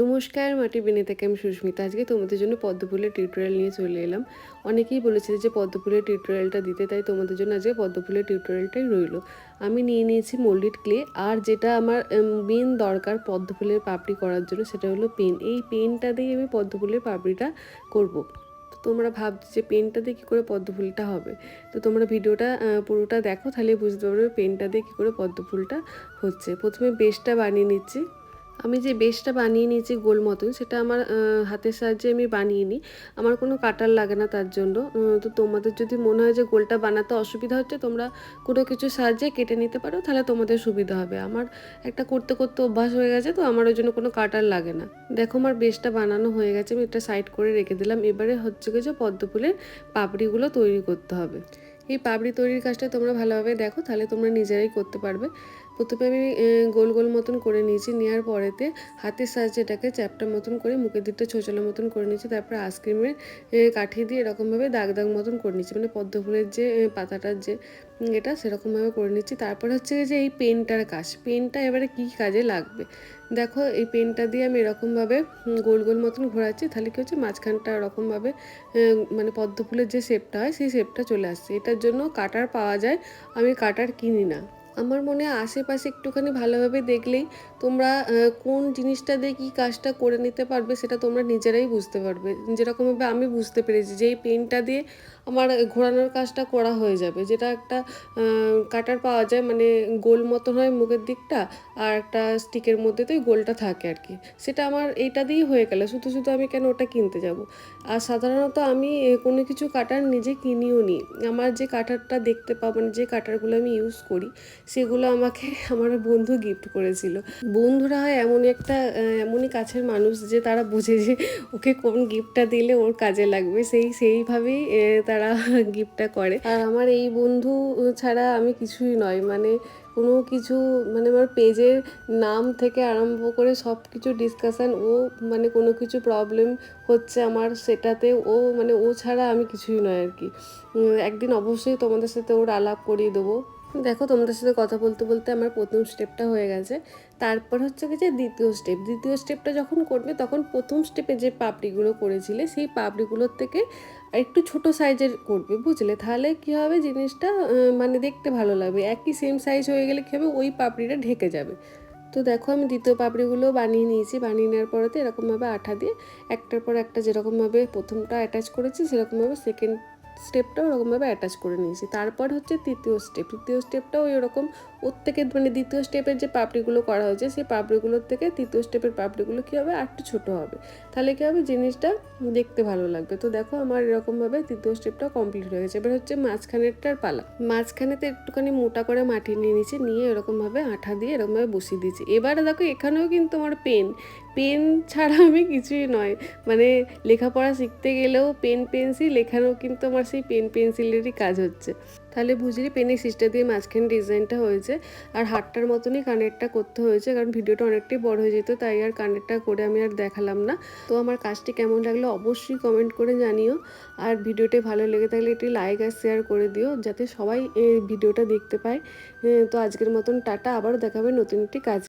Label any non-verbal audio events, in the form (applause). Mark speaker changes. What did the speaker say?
Speaker 1: নমস্কার মাটি বিনে থেকে আমি সুস্মিতা। আজকে তোমাদের জন্য পদ্মফুলের টিউটোরিয়াল নিয়ে চলে এলাম। অনেকেই বলেছিল যে পদ্মফুলের টিউটোরিয়ালটা দিতে, তাই তোমাদের জন্য আজকে পদ্মফুলের টিউটোরিয়ালটাই রইল। আমি নিয়ে নিয়েছি মোল্ডিড ক্লে আর যেটা আমার মেন দরকার পদ্মফুলের পাপড়ি করার জন্য, সেটা হলো পেন এই পেনটা দিয়ে আমি পদ্মফুলের পাপড়িটা করব। তো তোমরা ভাবছ যে পেনটা দিয়ে কী করে পদ্মফুলটা হবে? তো তোমরা ভিডিওটা পুরোটা দেখো তাহলে বুঝতে পারবে পেনটা দিয়ে কী করে পদ্মফুলটা হচ্ছে। প্রথমে বেসটা বানিয়ে নিচ্ছি। আমি যে বেশটা বানিয়ে নিয়েছি গোল মতন, সেটা আমার হাতের সাহায্যে আমি বানিয়ে নিই। আমার কোনো কাটার লাগে না তার জন্য। তো তোমাদের যদি মনে হয় যে গোলটা বানাতে অসুবিধা হচ্ছে, তোমরা কোনো কিছু সাহায্যে কেটে নিতে পারো, তাহলে তোমাদের সুবিধা হবে। আমার একটা করতে করতে অভ্যাস হয়ে গেছে, তো আমার ওই জন্য কোনো কাটার লাগে না। দেখো আমার বেশটা বানানো হয়ে গেছে, আমি এটা সাইড করে রেখে দিলাম। এবারে হচ্ছে কি যে পদ্ম ফুলের পাপড়িগুলো তৈরি করতে হবে। এই পাপড়ি তৈরির কাজটা তোমরা ভালোভাবে দেখো, তাহলে তোমরা নিজেরাই করতে পারবে। প্রথমে আমি গোল গোল মতন করে নিয়েছি। নেওয়ার পরেতে হাতের সাহায্যে এটাকে চ্যাপটা মতন করে মুখের দিকটা ছোচলা মতন করে নিয়েছি। তারপরে আইসক্রিমের কাঠি দিয়ে এরকমভাবে দাগ দাগ মতন করে নিয়েছি। মানে পদ্ম ফুলের যে পাতাটার যে এটা সেরকমভাবে করে নিচ্ছি তারপরে হচ্ছে যে এই পেনটার কাজ। পেনটা এবারে কী কাজে লাগবে? দেখো, এই পেনটা দিয়ে আমি এরকমভাবে গোল গোল মতন ঘোরাচ্ছি। তাহলে কী হচ্ছে? মাঝখানটা এরকমভাবে মানে পদ্ম ফুলের যে শেপটা হয়, সেই শেপটা চলে আসছে। এটার জন্য কাটার পাওয়া যায়। আমি কাটার কিনি না। আমার মনে হয় আশেপাশে একটুখানি ভালোভাবে দেখলেই তোমরা কোন জিনিসটা দিয়ে কী কাজটা করে নিতে পারবে সেটা তোমরা নিজেরাই বুঝতে পারবে। যেরকমভাবে আমি বুঝতে পেরেছি যে এই পেনটা দিয়ে আমার ঘোরানোর কাজটা করা হয়ে যাবে। যেটা একটা কাটার পাওয়া যায় মানে গোল মতন হয় মুখের দিকটা আর একটা স্টিকের মধ্যে তো গোলটা থাকে আর কি। সেটা আমার এইটা দিয়েই হয়ে গেল শুধু শুধু আমি কেন ওটা কিনতে যাব? আর সাধারণত আমি কোনো কিছু কাটার নিজে কিনিও নি। আমার যে কাটারটা দেখতে পাবো মানে যে কাটারগুলো আমি ইউজ করি সেগুলো আমাকে (laughs) আমার বন্ধু গিফট করেছিল। বন্ধুরা হয় এমনই একটা এমনই কাছের মানুষ যে তারা বোঝে যে ওকে কোন গিফটটা দিলে ওর কাজে লাগবে। সেই সেইভাবেই আহ, তারা (laughs) গিফটটা করে। আর আমার এই বন্ধু ছাড়া আমি কিছুই নয়। মানে কোনো কিছু মানে আমার পেজের নাম থেকে আরম্ভ করে সব কিছু ডিসকাশান ও মানে কোনো কিছু প্রবলেম হচ্ছে আমার সেটাতে, ও মানে ও ছাড়া আমি কিছুই নয় আর কি। একদিন অবশ্যই তোমাদের সাথে ওর আলাপ করিয়ে দেবো। দেখো, তোমাদের সাথে কথা বলতে বলতে আমার প্রথম স্টেপটা হয়ে গেছে। তারপর হচ্ছে কি যে দ্বিতীয় স্টেপ দ্বিতীয় স্টেপটা যখন করবে, তখন প্রথম স্টেপে যে পাপড়িগুলো করেছিলে, সেই পাপড়িগুলোর থেকে একটু ছোট সাইজের করবে, বুঝলে? তাহলে কি হবে? জিনিসটা মানে দেখতে ভালো লাগবে। একই সেম সাইজ হয়ে গেলে কী হবে? ওই পাপড়িটা ঢেকে যাবে। তো দেখো, আমি দ্বিতীয় পাপড়িগুলো বানিয়ে নিয়েছি। বানিয়ে নেওয়ার পরেতে এরকমভাবে আঠা দিয়ে একটার পর একটা যেরকমভাবে প্রথমটা অ্যাটাচ করেছি, সেরকমভাবে সেকেন্ড স্টেপটাও ওরকমভাবে অ্যাটাচ করে নিয়েছি। তারপর হচ্ছে তৃতীয় স্টেপ তৃতীয় স্টেপটাও ওই ওর থেকে মানে দ্বিতীয় স্টেপের যে পাপড়িগুলো করা হয়েছে, সেই পাপড়িগুলোর থেকে তৃতীয় স্টেপের পাপড়িগুলো কী হবে? আর একটু ছোটো হবে। তাহলে কী হবে? জিনিসটা দেখতে ভালো লাগবে। তো দেখো আমার এরকমভাবে তৃতীয় স্টেপটা কমপ্লিট হয়ে গেছে। এবার হচ্ছে মাঝখানেরটার পালা। মাঝখানেতে একটুখানি মোটা করে মাটি নিয়ে নিয়েছি, নিয়ে এরকমভাবে আঠা দিয়ে এরকমভাবে বসিয়ে দিয়েছি। এবারে দেখো এখানেও কিন্তু আমার পেন পেন ছাড়া আমি কিছুই নয়। মানে লেখাপড়া শিখতে গেলেও পেন পেন্সিল এখানেও কিন্তু আমার সেই পেন পেন্সিলেরই কাজ হচ্ছে। তাহলে বুঝলি পেনি সিস্টার দিয়ে মাঝখানে ডিজাইনটা হয়েছে আর হাটটার মতনই কানেরটা করতে হয়েছে, কারণ ভিডিওটা অনেকটাই বড় হয়ে যেত, তাই আর কানেরটা করে আমি আর দেখালাম না। তো আমার কাজটি কেমন লাগল অবশ্যই কমেন্ট করে জানিও, আর ভিডিওটি ভালো লেগে থাকলে একটি লাইক আর শেয়ার করে দিও, যাতে সবাই এই ভিডিওটা দেখতে পায়। তো আজকের মতন টাটা, আবারও দেখাবে নতুন একটি কাজ।